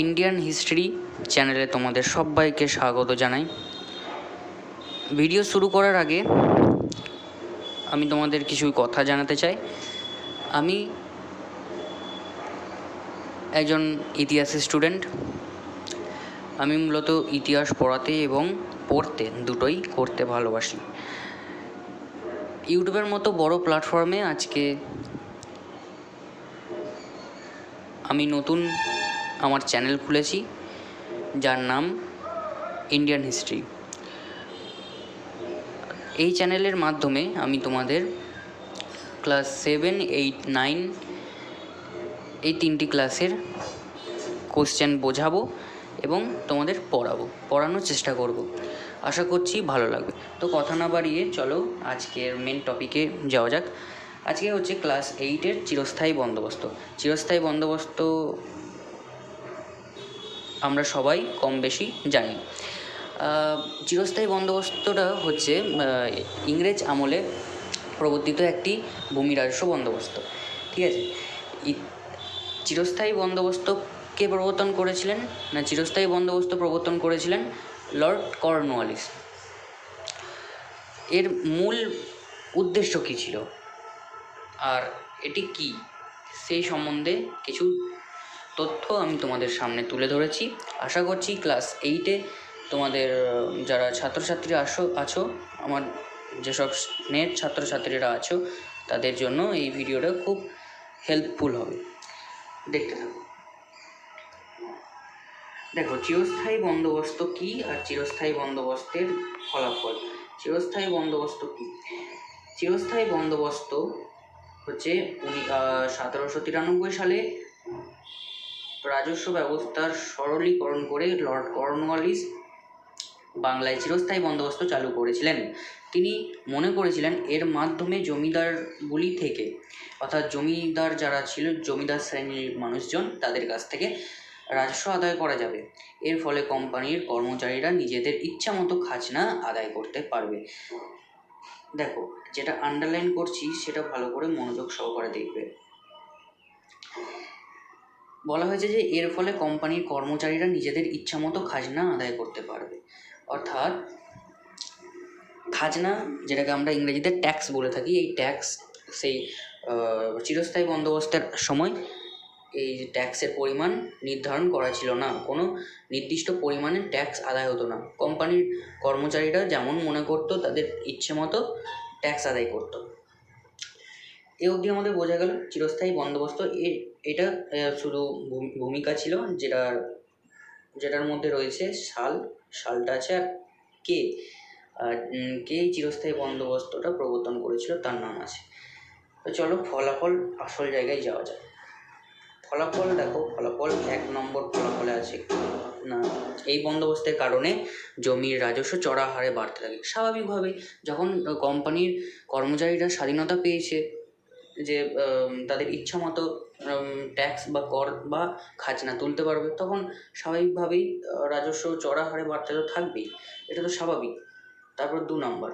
Indian history চ্যানেলে তোমাদের সবাইকে স্বাগত জানাই। ভিডিও শুরু করার আগে আমি তোমাদের কিছু কথা জানাতে চাই। আমি একজন ইতিহাসের স্টুডেন্ট আমি মূলত ইতিহাস পড়াতে এবং পড়তে দুটোই করতে ভালোবাসি। ইউটিউবের মতো বড় প্ল্যাটফর্মে আজকে আমি নতুন আমার চ্যানেল খুলেছি, যার নাম ইন্ডিয়ান হিস্ট্রি এই চ্যানেলের মাধ্যমে আমি তোমাদের ক্লাস সেভেন এইট নাইন এই তিনটি ক্লাসের কোশ্চেন বোঝাবো এবং তোমাদের পড়াবো, পড়ানোর চেষ্টা করব। আশা করছি ভালো লাগবে। তো কথা না বাড়িয়ে চলো আজকের মেন টপিকে যাওয়া যাক। আজকে হচ্ছে ক্লাস এইটের চিরস্থায়ী বন্দোবস্ত। চিরস্থায়ী বন্দোবস্ত আমরা সবাই কম বেশি জানি। চিরস্থায়ী বন্দোবস্তটা হচ্ছে ইংরেজ আমলে প্রবর্তিত একটি ভূমি রাজস্ব বন্দোবস্ত। ঠিক আছে? চিরস্থায়ী বন্দোবস্ত কে প্রবর্তন করেছিলেন? না, চিরস্থায়ী বন্দোবস্ত প্রবর্তন করেছিলেন লর্ড কর্নওয়ালিস। এর মূল উদ্দেশ্য কী ছিল? আর এটি কি? সেই সম্বন্ধে কিছু তথ্য আমি তোমাদের সামনে তুলে ধরেছি। আশা করছি ক্লাস এইটে তোমাদের যারা ছাত্রছাত্রী আসো, আছো, আমার যেসব নেট ছাত্রছাত্রীরা আছো, তাদের জন্য এই ভিডিওটা খুব হেল্পফুল হবে। দেখতে থাকো। দেখো, চিরস্থায়ী বন্দোবস্ত কি আর চিরস্থায়ী বন্দোবস্তের ফলাফল? চিরস্থায়ী বন্দোবস্ত কি? চিরস্থায়ী বন্দোবস্ত হচ্ছে উনি সতেরোশো তিরানব্বই সালে রাজস্ব ব্যবস্থার সরলীকরণ করে লর্ড কর্নওয়ালিস বাংলায় চিরস্থায়ী বন্দোবস্ত চালু করেছিলেন। তিনি মনে করেছিলেন, এর মাধ্যমে জমিদারগুলি থেকে, অর্থাৎ জমিদার যারা ছিল, জমিদার শ্রেণির মানুষজন, তাদের কাছ থেকে রাজস্ব আদায় করা যাবে। এর ফলে কোম্পানির কর্মচারীরা নিজেদের ইচ্ছা মতো খাজনা আদায় করতে পারবে। দেখো, যেটা আন্ডারলাইন করছি, সেটা ভালো করে মনোযোগ সহকারে দেখবে। বলা হয়েছে যে এর ফলে কোম্পানির কর্মচারীরা নিজেদের ইচ্ছা মতো খাজনা আদায় করতে পারবে। অর্থাৎ খাজনা, যেটাকে আমরা ইংরেজিতে ট্যাক্স বলে থাকি, এই ট্যাক্স সেই চিরস্থায়ী বন্দোবস্তের সময় এই ট্যাক্সের পরিমাণ নির্ধারণ করা ছিল না। কোনো নির্দিষ্ট পরিমাণে ট্যাক্স আদায় হতো না। কোম্পানির কর্মচারীরা যেমন মনে করতো, তাদের ইচ্ছে মতো ট্যাক্স আদায় করতো। এ অবধি আমাদের বোঝা গেল চিরস্থায়ী বন্দোবস্ত। এটা শুধু ভূমিকা ছিল যেটার যেটার মধ্যে রয়েছে শাল, শালটা আছে আর কে? আর কে চিরস্থায়ী বন্দোবস্তটা প্রবর্তন করেছিল তার নাম আছে। তো চলো ফলাফল আসল জায়গায় যাওয়া যায় ফলাফল দেখো, ফলাফল এক নম্বর ফলাফলে আছে। না, এই বন্দোবস্তের কারণে জমির রাজস্ব চড়া হারে বাড়তে থাকে। স্বাভাবিকভাবে যখন কোম্পানির কর্মচারীরা স্বাধীনতা পেয়েছে যে তাদের ইচ্ছা মতো ট্যাক্স বা কর বা খাজনা তুলতে পারবে, তখন স্বাভাবিকভাবেই রাজস্ব চড়া হারে বাড়তে তো থাকবেই। এটা তো স্বাভাবিক। তারপর দু নম্বর।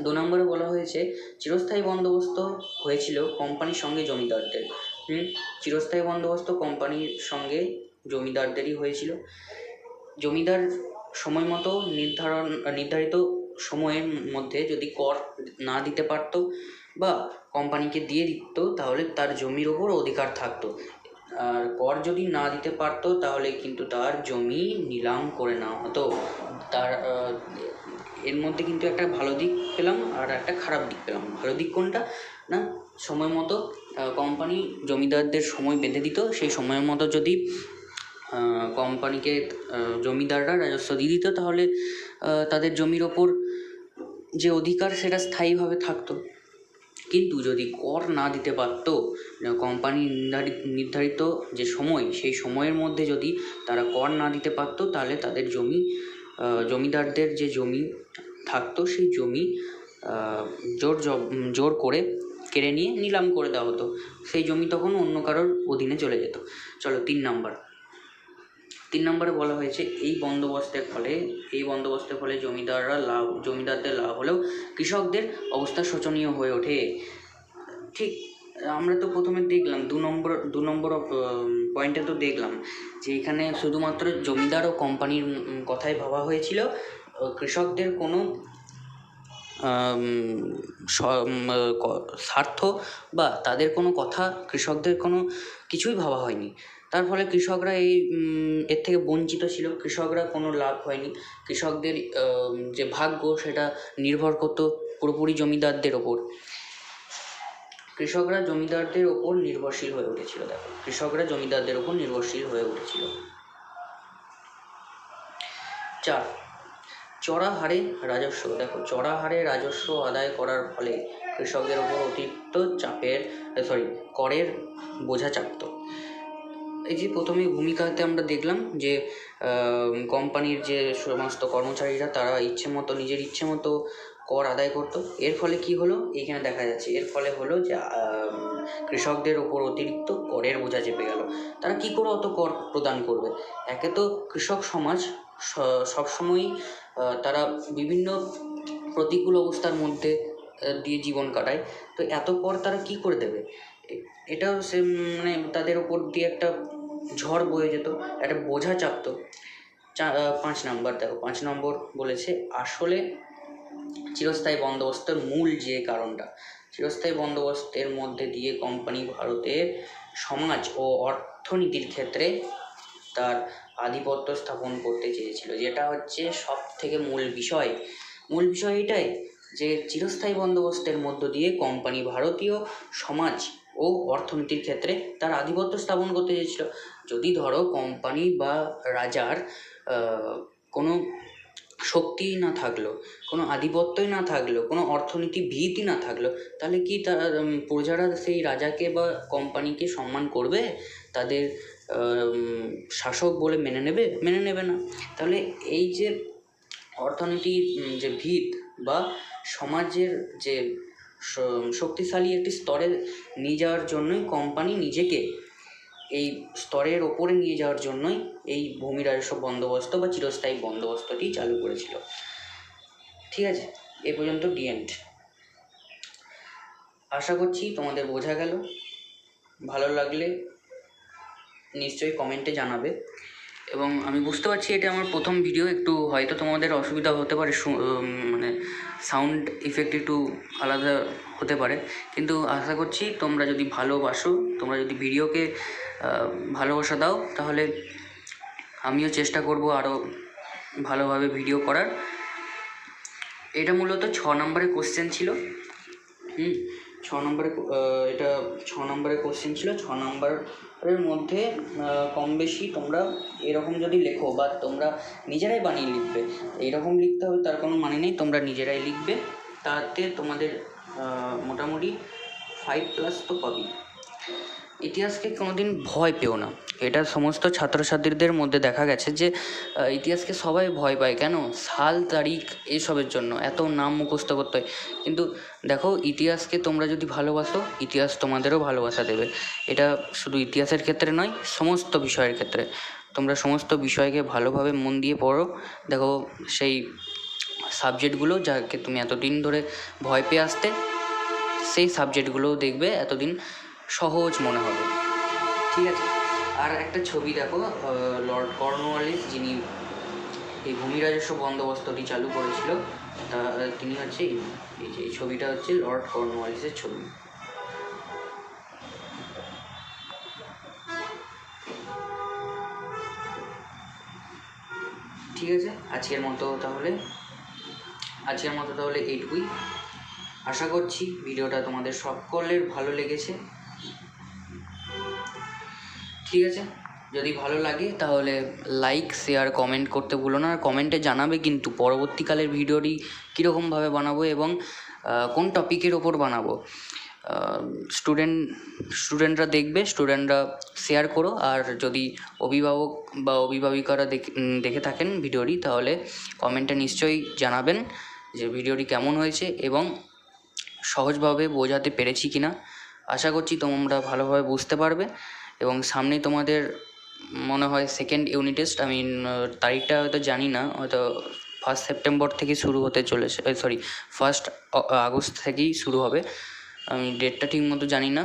দু নম্বরে বলা হয়েছে, চিরস্থায়ী বন্দোবস্ত হয়েছিল কোম্পানির সঙ্গে জমিদারদের। হুম? চিরস্থায়ী বন্দোবস্ত কোম্পানির সঙ্গে জমিদারদেরই হয়েছিল। জমিদার সময় মতো নির্ধারণ, নির্ধারিত সময়ের মধ্যে যদি কর না দিতে পারতো বা কোম্পানিকে দিয়ে দিত, তাহলে তার জমির ওপর অধিকার থাকতো। আর কর যদি না দিতে পারতো, তাহলে কিন্তু তার জমি নিলাম করে নেওয়া হতো। তার এর মধ্যে কিন্তু একটা ভালো দিক পেলাম আর একটা খারাপ দিক পেলাম। ভালো দিক কোনটা? না, সময় মতো কোম্পানি জমিদারদের সময় বেঁধে দিত। সেই সময় মতো যদি কোম্পানিকে জমিদাররা রাজস্ব দিয়ে দিত, তাহলে তাদের জমির ওপর যে অধিকার সেটা স্থায়ীভাবে থাকতো। কিন্তু যদি কর না দিতে পারতো কোম্পানি নির্ধারিত নির্ধারিত যে সময়, সেই সময়ের মধ্যে যদি তারা কর না দিতে পারতো, তাহলে তাদের জমি জমিদারদের যে জমি থাকতো, সেই জমি জোর জোর করে কেড়ে নিয়ে নিলাম করে দেওয়া হতো। সেই জমি তখন অন্য কারোর অধীনে চলে যেত। চলো তিন নাম্বার। তিন নম্বরে বলা হয়েছে, এই বন্দোবস্তের ফলে, এই বন্দোবস্তের ফলে জমিদাররা লাভ, জমিদারদের লাভ হলেও কৃষকদের অবস্থা শোচনীয় হয়ে ওঠে। ঠিক, আমরা তো প্রথমে দেখলাম, দু নম্বর দু নম্বর পয়েন্টে তো দেখলাম যে এখানে শুধুমাত্র জমিদার ও কোম্পানির কথাই ভাবা হয়েছিল। কৃষকদের কোনো স্বার্থ বা তাদের কোনো কথা কৃষকদের কোনো কিছুই ভাবা হয়নি। তার ফলে কৃষকরা এই এর থেকে বঞ্চিত ছিল। কৃষকরা কোনো লাভ হয়নি। কৃষকদের যে ভাগ্য সেটা নির্ভর করতো পুরোপুরি জমিদারদের ওপর। কৃষকরা জমিদারদের ওপর নির্ভরশীল হয়ে উঠেছিল, দেখো। কৃষকরা জমিদারদের ওপর নির্ভরশীল হয়ে উঠেছিল। চার, চড়া হারে রাজস্ব। দেখো, চড়া হারে রাজস্ব আদায় করার ফলে কৃষকদের ওপর অতিরিক্ত চাপের সরি করের বোঝা চাপতো। এই যে প্রথমে ভূমিকাতে আমরা দেখলাম যে কোম্পানির যে সমস্ত কর্মচারীরা, তারা ইচ্ছে মতো, নিজের ইচ্ছে মতো কর আদায় করতো। এর ফলে কি হলো? এইখানে দেখা যাচ্ছে, এর ফলে হলো যে কৃষকদের ওপর অতিরিক্ত করের বোঝা চেপে গেল। তারা কি করে অত কর প্রদান করবে? একে তো কৃষক সমাজ সবসময়ই তারা বিভিন্ন প্রতিকূল অবস্থার মধ্যে দিয়ে জীবন কাটায়। তো এত কর তারা কি করে দেবে? এটাও সে মানে তাদের ওপর দিয়ে একটা ঝড় বয়ে যেত, একটা বোঝা চাপতো। চা পাঁচ নম্বর দেখো, পাঁচ নম্বর বলেছে, আসলে চিরস্থায়ী বন্দোবস্তের মূল যে কারণটা, চিরস্থায়ী বন্দোবস্তের মধ্যে দিয়ে কোম্পানি ভারতের সমাজ ও অর্থনীতির ক্ষেত্রে তার আধিপত্য স্থাপন করতে চেয়েছিল, যেটা হচ্ছে সব থেকে মূল বিষয়। মূল বিষয় এটাই যে, চিরস্থায়ী বন্দোবস্তের মধ্য দিয়ে কোম্পানি ভারতীয় সমাজ ও অর্থনীতির ক্ষেত্রে তার আধিপত্য স্থাপন করতে চেয়েছিল। যদি ধরো কোম্পানি বা রাজার কোনো শক্তি না থাকল, কোনো আধিপত্যই না থাকল, কোনো অর্থনীতি ভিতই না থাকল, তাহলে কি তারা প্রজারা সেই রাজাকে বা কোম্পানিকে সম্মান করবে? তাদের শাসক বলে মেনে নেবে? মেনে নেবে না। তাহলে এই যে অর্থনীতির যে ভিত বা সমাজের যে শক্তিশালী একটি স্তরে নিয়ে যাওয়ার জন্যই কোম্পানি নিজেকে এই স্তরের ওপরে নিয়ে যাওয়ার জন্যই এই ভূমি রাজস্ব বন্দোবস্ত বা চিরস্থায়ী বন্দোবস্তটি চালু করেছিল। ঠিক আছে? এ পর্যন্ত ডিএন্ড আশা করছি তোমাদের বোঝা গেল। ভালো লাগলে নিশ্চয়ই কমেন্টে জানাবে। এবং আমি বুঝতে পারছি এটা আমার প্রথম ভিডিও একটু হয়তো তোমাদের অসুবিধা হতে পারে মানে সাউন্ড ইফেক্ট একটু আলাদা হতে পারে। কিন্তু আশা করছি তোমরা যদি ভালোবাসো, তোমরা যদি ভিডিওকে ভালোবাসা দাও, তাহলে আমিও চেষ্টা করব আরও ভালোভাবে ভিডিও করার। এটা মূলত ছ নম্বরের কোশ্চেন ছিল। হুম? ছ নম্বরে এটা ছ নম্বরের কোশ্চেন ছিল। ছ নম্বরের মধ্যে কম বেশি তোমরা এরকম যদি লেখো বা তোমরা নিজেরাই বানিয়ে লিখবে, এইরকম লিখতে হবে, তার কোনো মানে নেই, তোমরা নিজেরাই লিখবে। তাতে তোমাদের মোটামুটি ফাইভ প্লাস তো পাবেই। ইতিহাসকে কোনোদিন ভয় পেও না। এটা সমস্ত ছাত্রছাত্রীদের মধ্যে দেখা গেছে যে ইতিহাসকে সবাই ভয় পায়। কেন? সাল, তারিখ এসবের জন্য। এত নাম মুখস্থ করতে হয়। কিন্তু দেখো, ইতিহাসকে তোমরা যদি ভালোবাসো, ইতিহাস তোমাদেরও ভালোবাসা দেবে। এটা শুধু ইতিহাসের ক্ষেত্রে নয়, সমস্ত বিষয়ের ক্ষেত্রে। তোমরা সমস্ত বিষয়কে ভালোভাবে মন দিয়ে পড়ো। দেখো, সেই সাবজেক্টগুলো যাকে তুমি এতদিন ধরে ভয় পেয়ে আসতে, সেই সাবজেক্টগুলোও দেখবে এতদিন সহজ মনে হবে। ঠিক আছে? আর একটা ছবি দেখো লর্ড কর্নওয়ালিস, যিনি এই ভূমি রাজস্ব বন্দোবস্তটি চালু করেছিল, তা, তিনি হচ্ছে এই যে, এই ছবিটা হচ্ছে লর্ড কর্নওয়ালিসের ছবি। ঠিক আছে? আজকের মতো তাহলে, আজকের মতো তাহলে এইটুকুই। আশা করছি ভিডিওটা তোমাদের সকলের ভালো লেগেছে। ঠিক আছে? যদি ভালো লাগে তাহলে লাইক শেয়ার কমেন্ট করতে ভুলো না। আর কমেন্টে জানাবে কিন্তু পরবর্তীকালের ভিডিওটি কীরকমভাবে বানাবো এবং কোন টপিকের ওপর বানাবো। স্টুডেন্ট স্টুডেন্টরা দেখবে স্টুডেন্টরা শেয়ার করো। আর যদি অভিভাবক বা অভিভাবিকারা দেখে থাকেন ভিডিওটি, তাহলে কমেন্টে নিশ্চয়ই জানাবেন যে ভিডিওটি কেমন হয়েছে এবং সহজভাবে বোঝাতে পেরেছি কিনা। আশা করছি তোমরা ভালোভাবে বুঝতে পারবে। এবং সামনেই তোমাদের মনে হয় সেকেন্ড ইউনিট টেস্ট আমি তারিখটা হয়তো জানি না, হয়তো ফার্স্ট সেপ্টেম্বর থেকে শুরু হতে চলেছে সরি ফার্স্ট আগস্ট থেকেই শুরু হবে, আমি ডেটটা ঠিক মতো জানি না।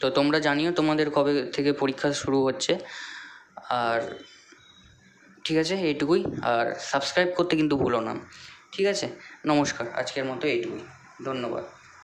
তো তোমরা জানিও তোমাদের কবে থেকে পরীক্ষা শুরু হচ্ছে, আর ঠিক আছে, এইটুকুই, আর সাবস্ক্রাইব করতে কিন্তু ভুলো না। ঠিক আছে, নমস্কার, আজকের মতো এইটুকুই, ধন্যবাদ।